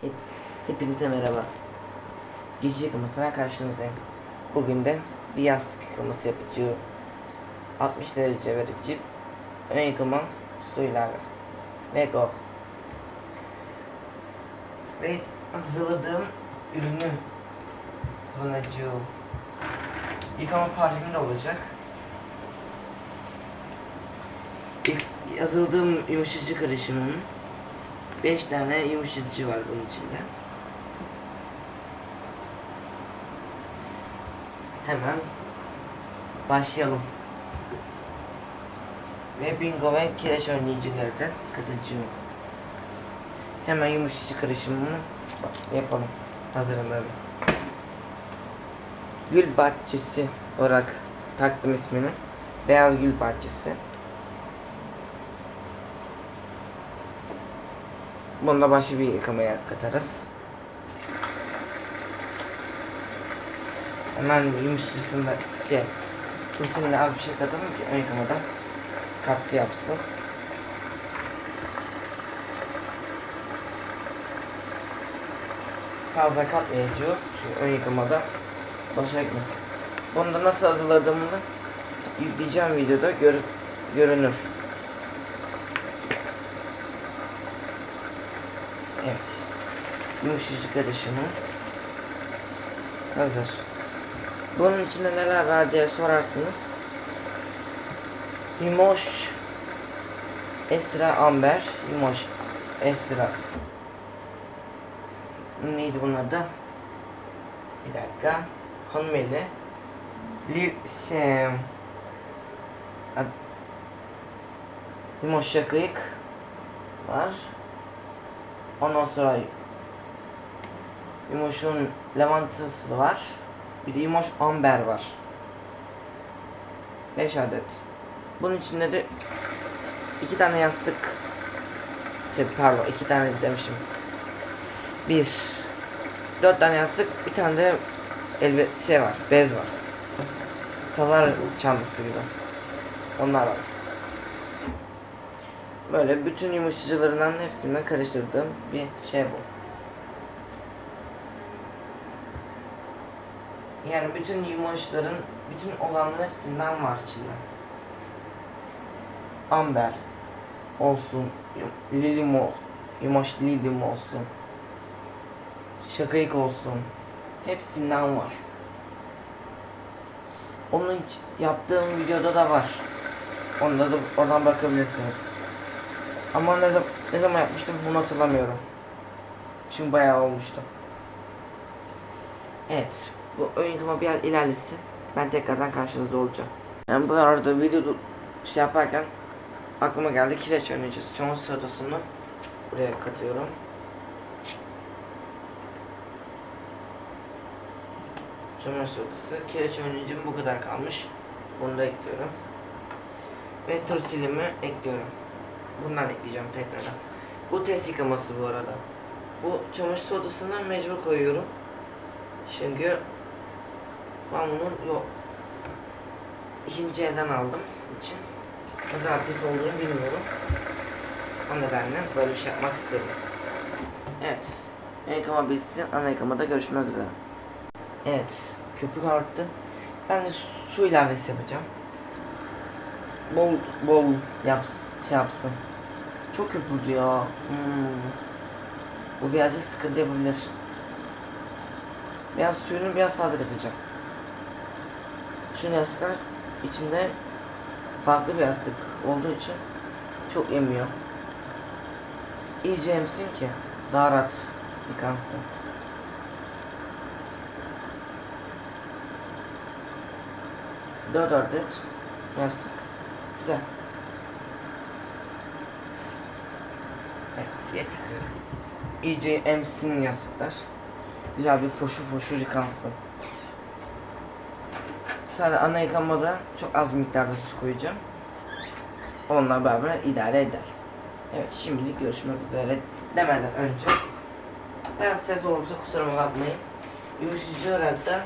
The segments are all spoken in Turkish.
Hep, hepinize merhaba. Gece yıkamasına karşınızdayım. Bugün de bir yastık yıkaması yapacağım. 60 derece verici ön yıkama suyla ve go. Ve hazırladığım ürünü kullanacağım. Yıkama parfümü de olacak. İlk hazırladığım yumuşatıcı karışımının 5 tane yumuşatıcı var bunun içinde. Hemen başlayalım. Ve bingo ve kireç önleyicileri de katacağım. Hemen yumuşatıcı karışımını yapalım. Hazırlayalım. Gül bahçesi olarak taktım ismini. Beyaz gül bahçesi. Bunu da başka bir yıkamaya katarız. Hemen yumuşacısında şey turşusuna az bir şey katalım ki ön yıkamadan katkı yapsın. Fazla katmayacağım şu ön yıkamada boşa gitmesin. Bunu da nasıl hazırladığımı yükleyeceğim videoda gör görünür. Evet. Yumuşacık karışımı hazır. Bunun içinde neler var diye sorarsınız. Yumuş Esra Amber Yumuş Esra Neydi bunun adı? Bir dakika. Hanımeli Lil şey kıyık var. Ondan sonra Yumuş'un lavantısı var. Bir de Yumuş amber var. 5 adet. Bunun içinde de iki tane yastık şey, pardon iki tane demişim. Bir dört tane yastık bir tane de elbet şey var bez var. Pazar çantası gibi. Onlar var. Böyle bütün yumuşatıcılarından hepsinden karıştırdığım bir şey bu. Yani bütün yumuşların, bütün olanların hepsinden var içinde. Amber olsun, yum- lilim ol, yumuş lilim olsun, şakayık olsun, hepsinden var. Onun yaptığım videoda da var. Onda da oradan bakabilirsiniz. Ama ne zaman, ne zaman yapmıştım bunu hatırlamıyorum. Çünkü bayağı olmuştu. Evet. Bu ön yıkama bir ilerlesin. Ben tekrardan karşınızda olacağım. Yani bu arada video şey yaparken aklıma geldi kireç önleyeceğiz. Çamaşır sodasını buraya katıyorum. Çamaşır sodası. Kireç önleyicim bu kadar kalmış. Bunu da ekliyorum. Ve tur silimi ekliyorum. Bundan ekleyeceğim tekrardan. Bu test yıkaması bu arada. Bu çamaşır sodasını mecbur koyuyorum. Çünkü ben bunu yok ikinci elden aldım için ne kadar pis olduğunu bilmiyorum. O nedenle böyle bir şey yapmak istedim. Evet. Ön yıkama bitsin. Ana yıkamada görüşmek üzere. Evet. Köpük arttı. Ben de su ilavesi yapacağım. Bol bol yaps, şey yapsın. Çok köpürdü ya. Hmm. Bu birazcık sıkıntı yapabilir. Biraz suyunu biraz fazla katacağım. Şu yastıklar içinde farklı bir yastık olduğu için çok emiyor. İyice emsin ki daha rahat yıkansın. Dört adet yastık. Güzel. Evet yeter. İyice emsin yastıklar. Güzel bir foşur foşur yıkansın. Sadece ana yıkamada çok az miktarda su koyacağım. Onunla beraber idare eder. Evet şimdilik görüşmek üzere demeden önce biraz ses olursa kusuruma bakmayın. Yumuşatıcı olarak da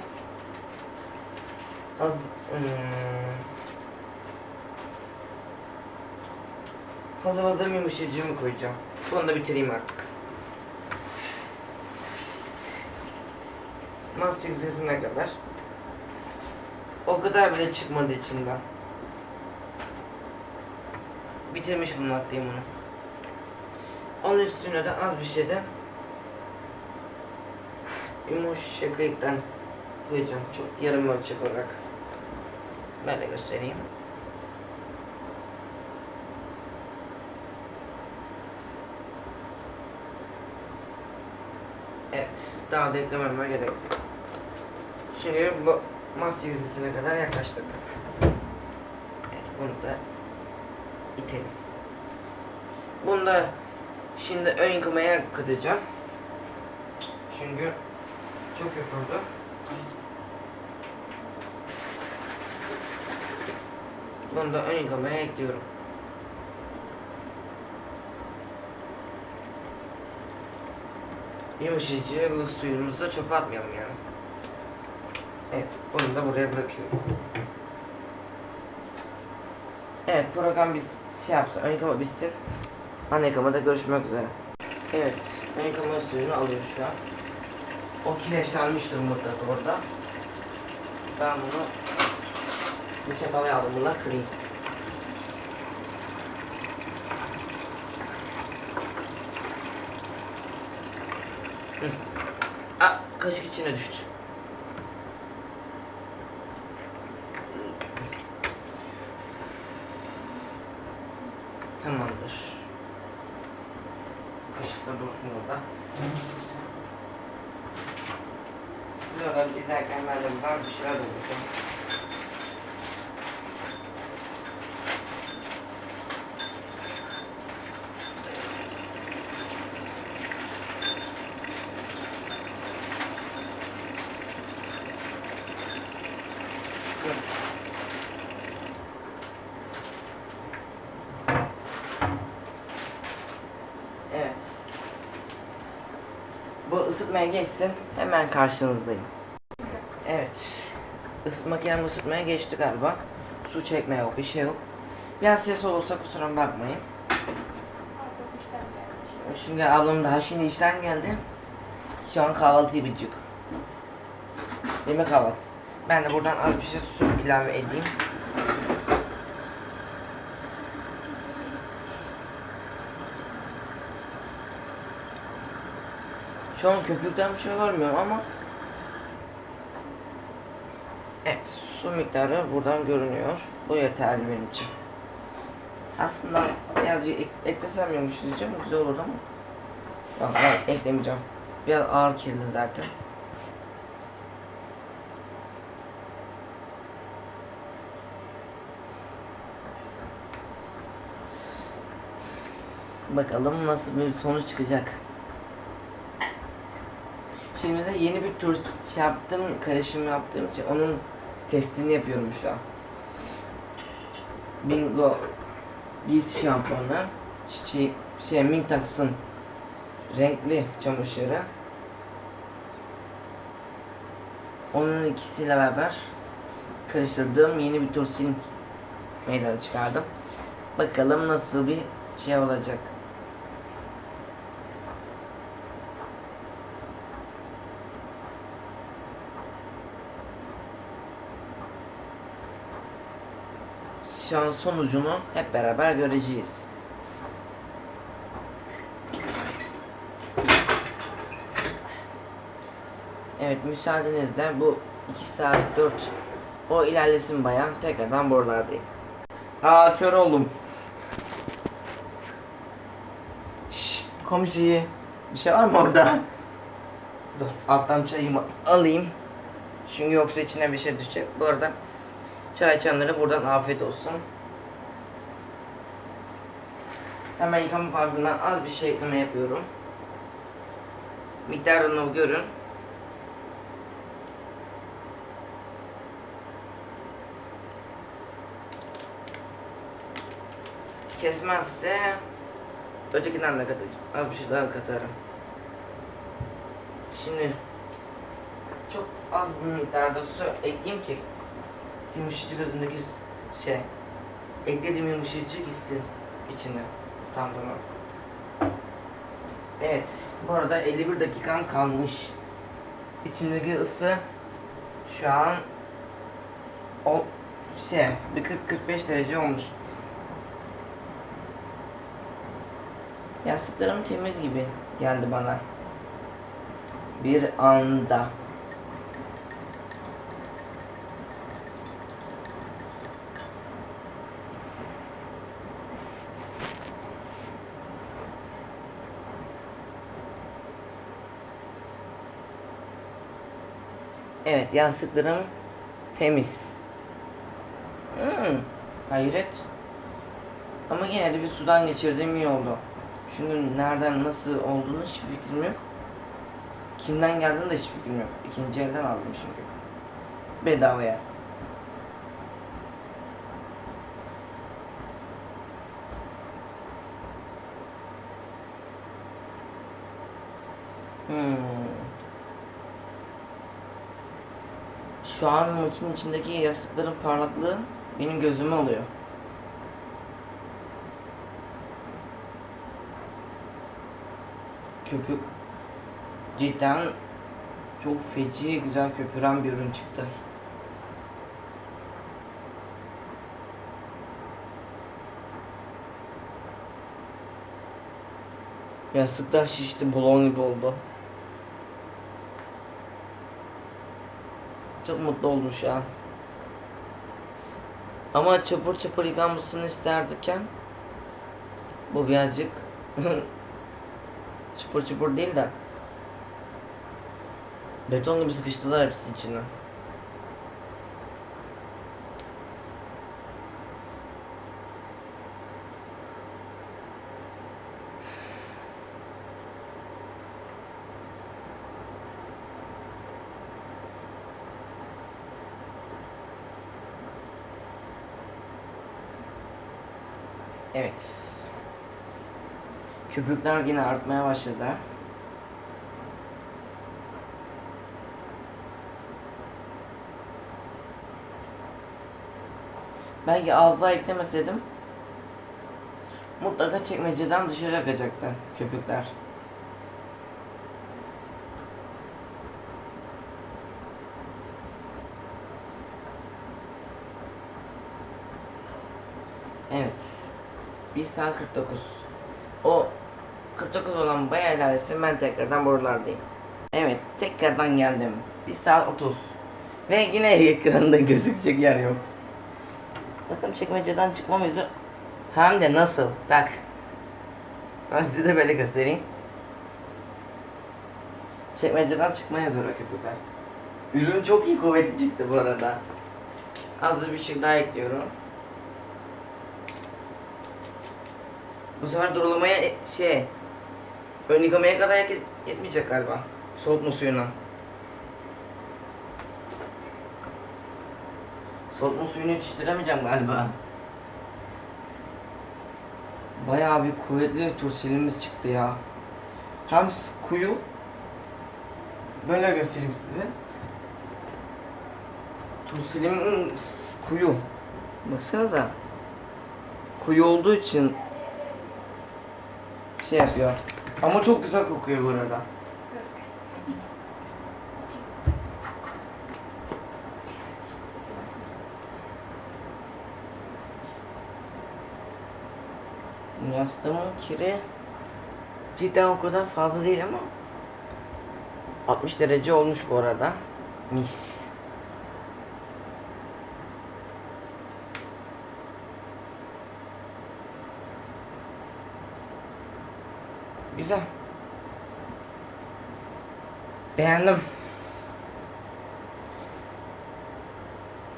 az hmm, hazırladığım yumuşatıcımı koyacağım. Bunu da bitireyim artık. Mas çizgisine kadar. O kadar bile çıkmadı içinden. Bitirmiş bulmaktayım onu. Onun üstüne de az bir şey de yumuşaklıktan koyacağım. Çok yarım ölçek olarak. De göstereyim. Evet, daha da eklememe gerek. Şimdi bu mas çizgisine kadar yaklaştık. Evet, bunu da itelim. Bunu da şimdi ön yıkamaya katacağım. Çünkü çok yapıldı. Bunu da ön yıkamaya ekliyorum. Yumuşacığı suyumuzu da çöpe atmayalım yani. Evet, bunu da buraya bırakıyorum. Evet, program biz şey yapsın, ön yıkama bitsin. Ana yıkamada görüşmek üzere. Evet, ön yıkama suyunu alıyor şu an. O kireçlenmiştir mutlaka orada. Ben bunu bu çatalı aldım bunlar kırayım. Hı. Aa, kaşık içine düştü. Tamamdır. Kaşıkla dursun orada. Siz orada izlerken ben de buradan bir şeyler bulacağım. Evet. Bu ısıtmaya geçsin. Hemen karşınızdayım. Evet. Isıt makinem ısıtmaya geçti galiba. Su çekme yok, bir şey yok. Biraz ses olursa kusura bakmayın. Çünkü ablam daha şimdi işten geldi. Şu an kahvaltı yapacak. Yemek kahvaltısı. Ben de buradan az bir şey su ilave edeyim. Şu an köpükten bir şey görmüyorum ama Evet, su miktarı buradan görünüyor. Bu yeterli benim için. Aslında birazcık ek eklesem yumuşayacağım, güzel olur ama Yok, evet, eklemeyeceğim. Biraz ağır kirli zaten. Bakalım nasıl bir sonuç çıkacak. Şimdi de yeni bir tur şey yaptım, karışım yaptığım için onun testini yapıyorum şu an. Bingo giz şampuanı, çiçeği, şey Mintax'ın renkli çamaşırı. Onun ikisiyle beraber karıştırdığım yeni bir tursil meydana çıkardım. Bakalım nasıl bir şey olacak. An sonucunu hep beraber göreceğiz. Evet müsaadenizle bu 2 saat 4 o ilerlesin bayan tekrardan buralardayım. Aa kör oldum. Şşş komşuyu bir şey var mı orada? Dur alttan çayımı alayım. Çünkü yoksa içine bir şey düşecek. Bu arada çay içenlere buradan afiyet olsun. Hemen yıkama parfümünden az bir şey ekleme yapıyorum. Miktarını görün. Kesmezse ötekinden de katacağım. Az bir şey daha katarım. Şimdi çok az bir miktarda su ekleyeyim ki yumuşacık gözündeki şey eklediğim yumuşacık gitsin içine. Tam tamam. Evet. Bu arada 51 dakikam kalmış. içimdeki ısı şu an o şey bir 40-45 derece olmuş. Yastıklarım temiz gibi geldi bana. Bir anda. Evet yastıklarım temiz. Hmm, hayret. Ama yine de bir sudan geçirdiğim iyi oldu. Çünkü nereden nasıl olduğunu hiçbir fikrim yok. Kimden geldiğini de hiçbir fikrim yok. İkinci elden aldım çünkü. Bedavaya. Hmm. Şu an makinenin içindeki yastıkların parlaklığı benim gözüme alıyor. Köpük cidden çok feci güzel köpüren bir ürün çıktı. Yastıklar şişti, balon gibi oldu. Çok mutlu oldum şu an. Ama çapur çapur yıkanmasını isterdiken bu birazcık çapur çapur değil de beton gibi sıkıştılar hepsi içine. Evet. Köpükler yine artmaya başladı. Belki az daha eklemeseydim mutlaka çekmeceden dışarı akacaktı köpükler. Evet. 1 saat 49. O 49 olan bayağı ilerlesin ben tekrardan buralardayım. Evet tekrardan geldim. 1 saat 30. Ve yine ekranda gözükecek yer yok. Bakın çekmeceden çıkmam yüzü. Hem de nasıl? Bak. Ben size de böyle göstereyim. Çekmeceden çıkmaya zor o köpükler. Ürün çok iyi kuvveti çıktı bu arada. Az bir şey daha ekliyorum. Bu sefer durulamaya e- şey ön yıkamaya kadar yet- yetmeyecek galiba. Soğutma suyuna. Soğutma suyunu yetiştiremeyeceğim galiba. Bayağı bir kuvvetli turşilimiz çıktı ya. Hem kuyu böyle göstereyim size. Tursilim s- kuyu. Baksanıza. Kuyu olduğu için şey yapıyor. Ama çok güzel kokuyor bu arada. Yastığımın kiri cidden o kadar fazla değil ama 60 derece olmuş bu arada. Mis. Güzel. Beğendim.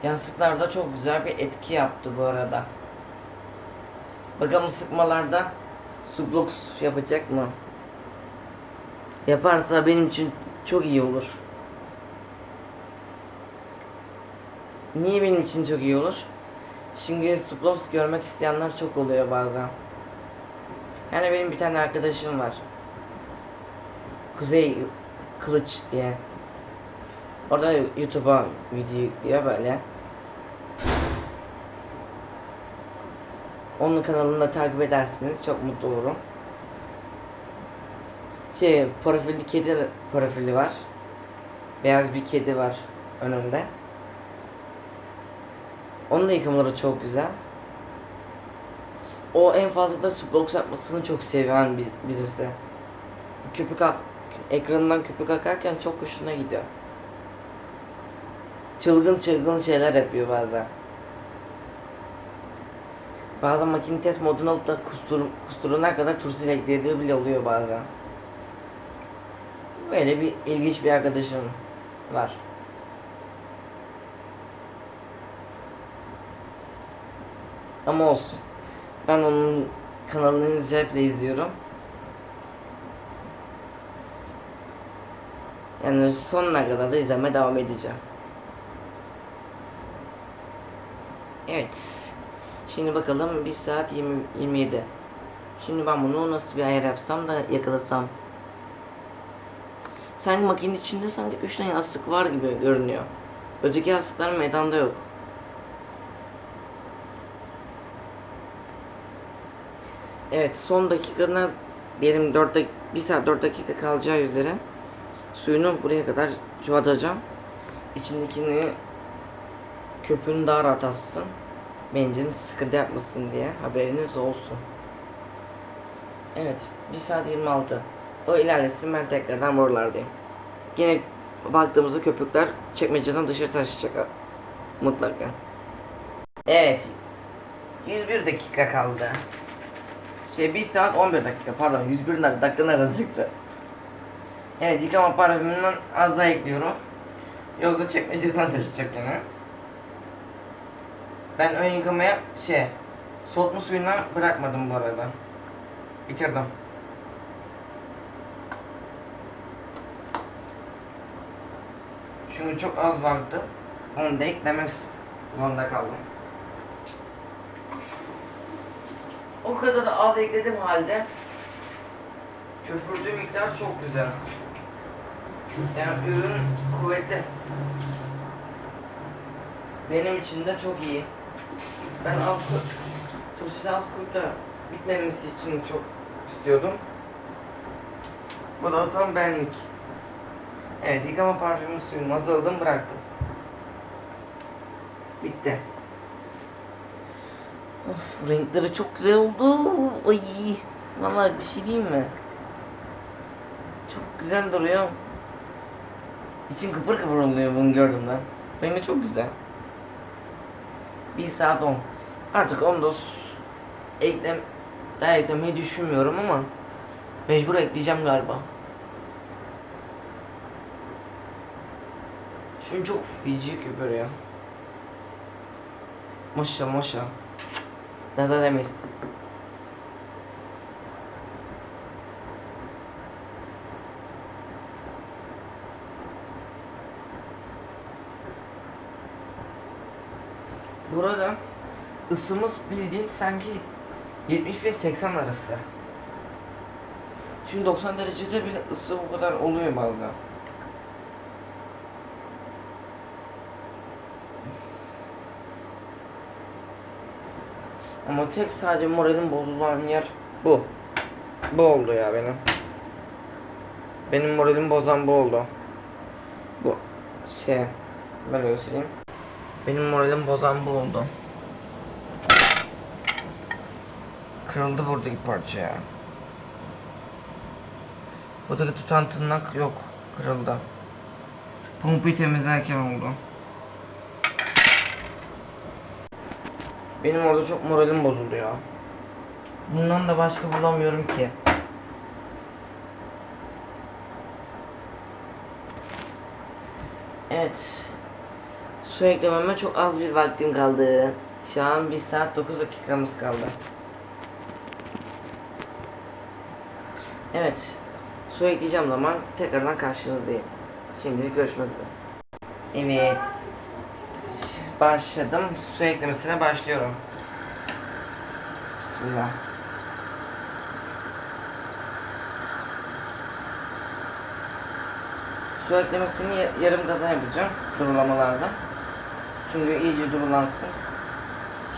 Yastıklarda çok güzel bir etki yaptı bu arada. Bakalım sıkmalarda sublux yapacak mı? Yaparsa benim için çok iyi olur. Niye benim için çok iyi olur? Çünkü Sublox görmek isteyenler çok oluyor bazen. Yani benim bir tane arkadaşım var. Kuzey Kılıç diye. Orada YouTube'a video yüklüyor böyle. Onun kanalını da takip edersiniz çok mutlu olurum. Şey profilde kedi profili var. Beyaz bir kedi var önümde. Onun da yıkamaları çok güzel. O en fazla da Sublox yapmasını çok seven bir, birisi. Köpük ak- ekranından köpük akarken çok hoşuna gidiyor. Çılgın çılgın şeyler yapıyor bazen. Bazen makine test modunu alıp da kustur, kusturuna kadar tursil eklediği bile oluyor bazen. Böyle bir ilginç bir arkadaşım var. Ama olsun. Ben onun kanalını zevkle izliyorum. Yani sonuna kadar da izlemeye devam edeceğim. Evet. Şimdi bakalım 1 saat 20, 27. Şimdi ben bunu nasıl bir ayar yapsam da yakalasam. Sanki makinenin içinde sanki 3 tane yastık var gibi görünüyor. Öteki yastıklar meydanda yok. Evet son dakikada diyelim 4 dak 1 saat 4 dakika kalacağı üzere suyunu buraya kadar çoğaltacağım. İçindekini köpüğünü daha rahat atsın. Bencin sıkıntı yapmasın diye haberiniz olsun. Evet 1 saat 26. O ilerlesin ben tekrardan buralardayım. Yine baktığımızda köpükler çekmeceden dışarı taşıyacak mutlaka. Evet. 101 dakika kaldı. Şey 1 saat 11 dakika pardon 101 dakika nereden çıktı? Evet yıkama parfümünden az daha ekliyorum. Yoksa çekmeceden taşıyacak yine. Ben ön yıkamaya şey soğutma suyuna bırakmadım bu arada. Bitirdim. Çünkü çok az vardı. Onu da eklemek zorunda kaldım. O kadar da az ekledim halde köpürdüğü miktar çok güzel. Yani ürün kuvvetli. Benim için de çok iyi. Ben az Tursili az da bitmemesi için çok istiyordum. Bu da tam benlik. Evet yıkama parfümü suyunu hazırladım bıraktım. Bitti. Of, renkleri çok güzel oldu. Ay, vallahi bir şey diyeyim mi? Çok güzel duruyor. İçim kıpır kıpır oluyor bunu gördüğümden. Rengi çok güzel. 1 saat 10. Artık onu da s- eklem daha eklemeyi düşünmüyorum ama mecbur ekleyeceğim galiba. Şimdi çok feci köpürüyor. Maşallah maşallah. Nazar demeyiz. Burada ısımız bildiğin sanki 70 ve 80 arası. Şimdi 90 derecede bile ısı bu kadar oluyor bazen. Ama tek sadece moralim bozulan yer bu. Bu oldu ya benim. Benim moralimi bozan bu oldu. Bu şey böyle göstereyim. Benim moralim bozan bu oldu. Kırıldı buradaki parça ya. Buradaki tutan tırnak yok. Kırıldı. Pompuyu temizlerken oldu. Benim orada çok moralim bozuldu ya. Bundan da başka bulamıyorum ki. Evet. Su eklememe çok az bir vaktim kaldı. Şu an 1 saat 9 dakikamız kaldı. Evet. Su ekleyeceğim zaman tekrardan karşınızdayım. Şimdilik görüşmek üzere. Evet. Başladım. Su eklemesine başlıyorum. Bismillah. Su eklemesini ya- yarım gaza yapacağım durulamalarda. Çünkü iyice durulansın.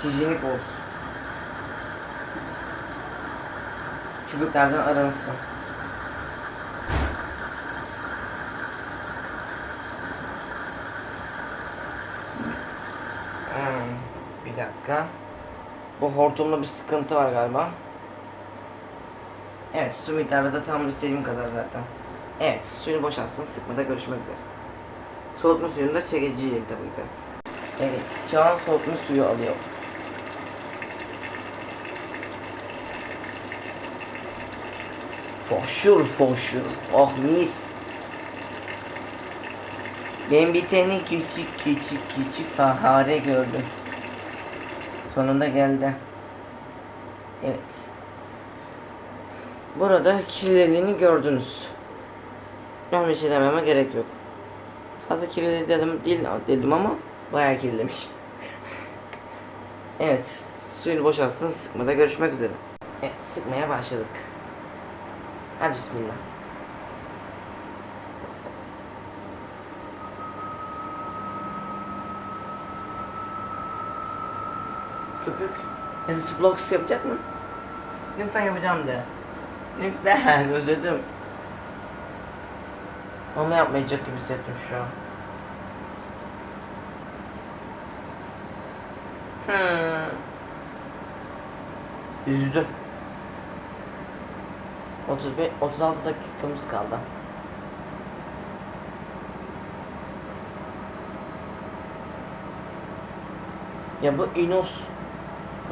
Hijyenik olsun. Çubuklardan arınsın. Dakika. Bu hortumda bir sıkıntı var galiba. Evet su miktarı da tam istediğim kadar zaten. Evet suyunu boşaltsın sıkmada görüşmek üzere. Soğutma suyunu da çekeceğim tabii ki. Evet şu an soğutma suyu alıyor. Foşur foşur. Oh mis. Ben bir tane küçük küçük küçük fare gördüm. Sonunda geldi. Evet. Burada kirliliğini gördünüz. Ben bir şey dememe gerek yok. Fazla kirli dedim değil dedim ama bayağı kirlemiş. evet, suyunu boşaltsın, sıkmada görüşmek üzere. Evet, sıkmaya başladık. Hadi bismillah. Köpük. Yazıcı vlogs yapacak mı? Lütfen yapacağım de. Lütfen özledim. Ama yapmayacak gibi hissettim şu an. Hmm. Üzdü. 35 36 dakikamız kaldı. Ya bu Inos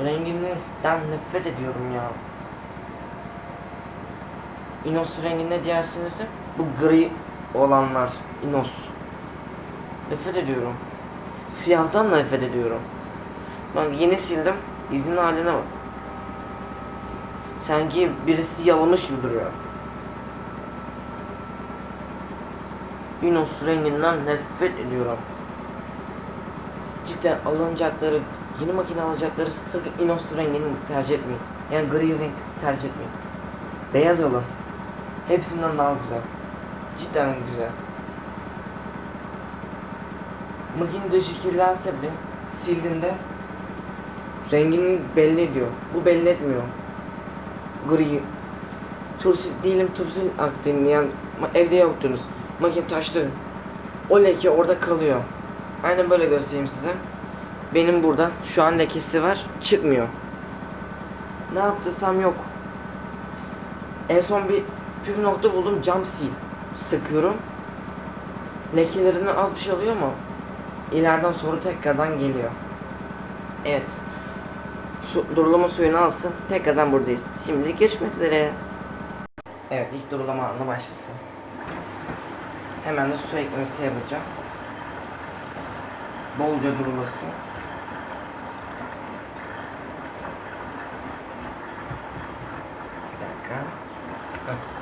renginden nefret ediyorum ya. Inos rengi ne dersiniz de bu gri olanlar Inos. Nefret ediyorum. Siyahtan nefret ediyorum. Bak yeni sildim. İzin haline bak. Sanki birisi yalamış gibi duruyor. Yunus renginden nefret ediyorum. Cidden alınacakları, yeni makine alacakları sakın Inos rengini tercih etmeyin. Yani gri renk tercih etmeyin. Beyaz alın. Hepsinden daha güzel. Cidden güzel. Makine dışı kirlense bile sildiğinde rengini belli ediyor. Bu belli etmiyor gri. Tursil diyelim tursil aktın yani evde yoktunuz. Makine taştı. O leke orada kalıyor. Aynen böyle göstereyim size. Benim burada şu an lekesi var. Çıkmıyor. Ne yaptıysam yok. En son bir püf nokta buldum. Cam sil. Sıkıyorum. Lekelerine az bir şey oluyor ama ileriden sonra tekrardan geliyor. Evet su, durulama suyunu alsın. Tekrardan buradayız. Şimdilik görüşmek üzere. Evet ilk durulama anı başlasın. Hemen de su eklemesi yapacağım. Bolca durulasın. Bir dakika. Heh.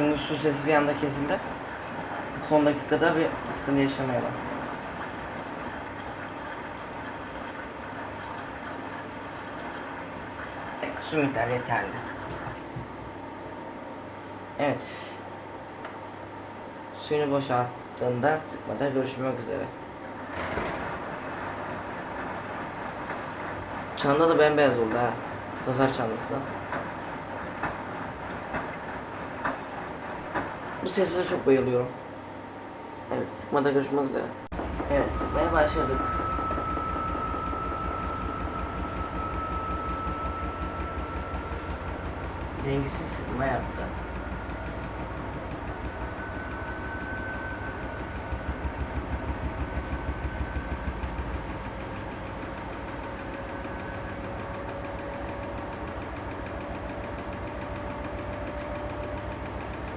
Şimdi su sesi bir anda kesildi. Son dakikada bir sıkıntı yaşamayalım. Su miktarı yeterli. Evet. Suyunu boşalttığında sıkmada görüşmek üzere. Çanda da bembeyaz oldu ha. Pazar çandası. Bu sese çok bayılıyorum. Evet, sıkmada görüşmek üzere. Evet, sıkmaya başladık. Dengesiz sıkma yaptı.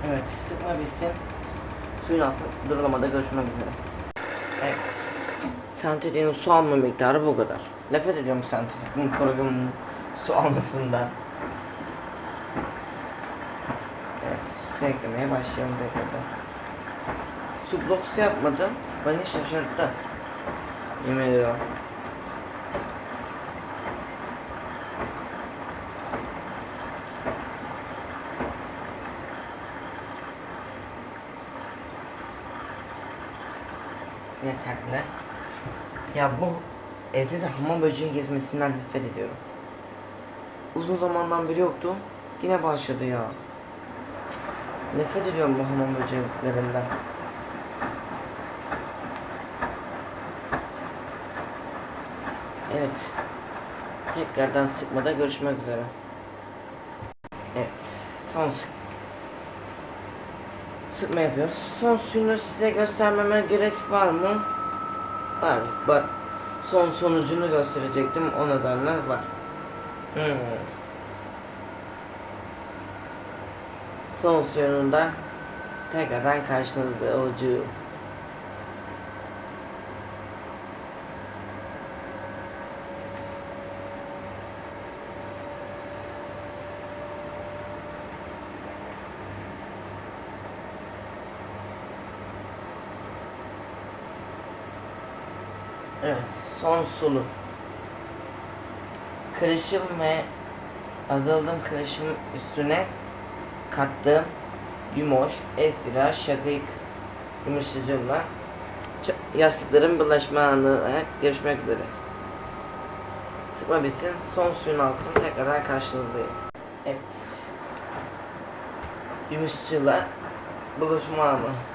Evet, sıkma bitsin. Alsın. Durulamada görüşmek üzere. Evet. Sentetiğin su alma miktarı bu kadar. Nefret ediyorum sentetik programının su almasından. Evet, su eklemeye başlayalım tekrardan. Su bloksu yapmadım. Beni şaşırttı. Yemin ediyorum. Yeterli. Ya bu evde de hamam böceği gezmesinden nefret ediyorum. Uzun zamandan beri yoktu. Yine başladı ya. Nefret ediyorum bu hamam böceklerinden. Evet. Tekrardan sıkmada görüşmek üzere. Evet. Son sık sıkma yapıyoruz. Son suyunu size göstermeme gerek var mı? Var. Bak. Son sonucunu gösterecektim. O nedenle var. Hmm. Son suyununda tekrardan karşınızda olacağım. Evet, son sulu. Kırışım ve azaldığım kırışım üstüne kattığım yumoş, estira, şakayık yumuşacımla yastıkların anına görüşmek üzere. Sıkma bitsin, son suyunu alsın, tekrardan karşınızdayım. Evet. Yumuşçıyla buluşma anı.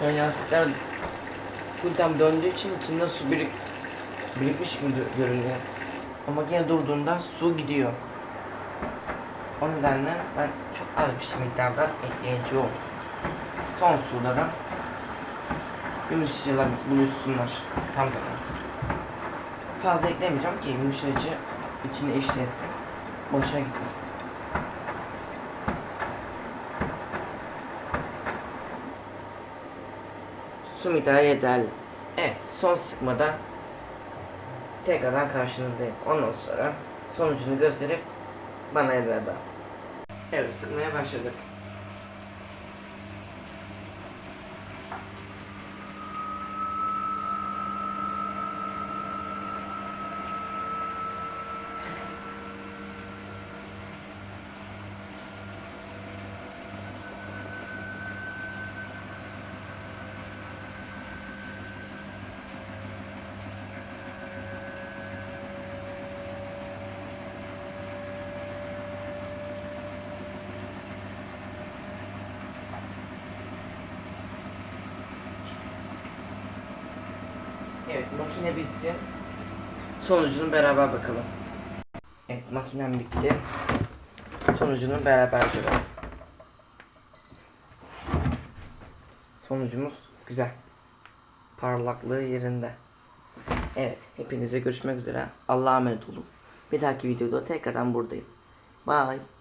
An yastıklar full tam döndüğü için içinde su birik birikmiş gibi gö- görünüyor. Ama makine durduğunda su gidiyor. O nedenle ben çok az bir miktarda ekleyeceğim. Son suda da yumuşacılar buluşsunlar. Tam da. Fazla eklemeyeceğim ki yumuşacı içine işlesin. Boşa gitmesin. Su miktarı yeterli. Evet son sıkmada tekrardan karşınızdayım. Ondan sonra sonucunu gösterip bana elveda. Evet sıkmaya başladık. Evet makine bitsin. Sonucunu beraber bakalım. Evet makinem bitti. Sonucunu beraber görelim. Sonucumuz güzel. Parlaklığı yerinde. Evet hepinize görüşmek üzere. Allah'a emanet olun. Bir dahaki videoda tekrardan buradayım. Bye.